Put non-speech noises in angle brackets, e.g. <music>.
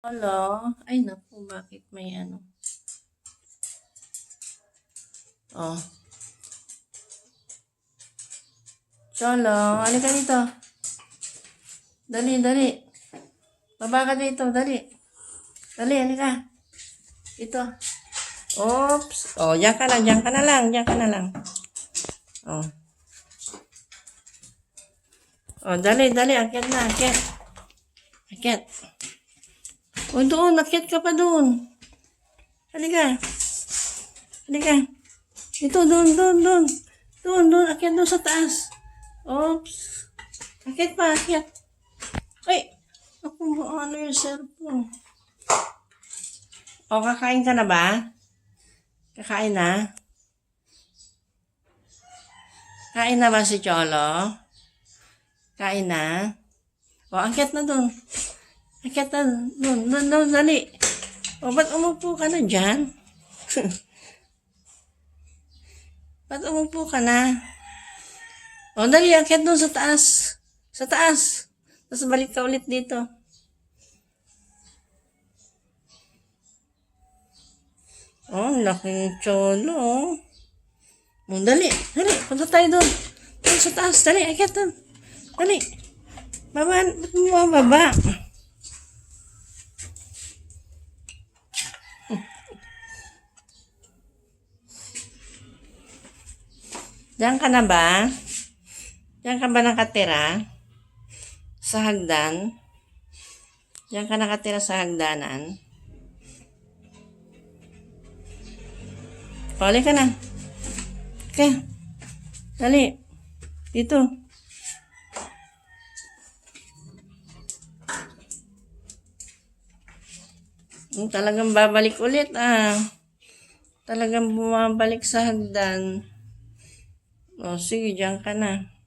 Hello? Ay, naku, bakit may ano? Oh. Cholo, halika dito. Dali, dali. Baba ka dito, dali. Dali, halika. Dito. Oops. Oh, diyan ka lang, diyan ka na lang, diyan ka na lang. Oh. Oh, dali, dali, akyat na, akyat. Akyat. O doon, akyat ka pa doon. Halika. Halika. Dito, doon, doon, doon. Doon, doon, akyat doon sa taas. Oops. Akyat pa, akyat. Ay, ako mo, ano yung cellphone? O, kakain ka na ba? Kakain na? Kain na ba si Cholo? Kain na? O, akyat na doon. Akyat na doon. Doon, doon, dali. O, ba't umupo ka na dyan? <laughs> ba't umupo ka na? O, dali, akyat doon sa taas. Sa taas. Tapos balik ka ulit dito. Oh, laking cholo. oh. Dali, dali. Punta tayo doon. Doon sa taas. Dali, akyat doon. Dali. Baba, ba't mo bababa? Diyan ka na ba? Diyan ka ba nakatira? Sa hagdan? Diyan ka nakatira sa hagdanan? Pali ka na. Okay. Dali. Dito. Hmm, Talagang babalik ulit ah. Talagang bumabalik sa hagdan. O, sige, diyan ka na.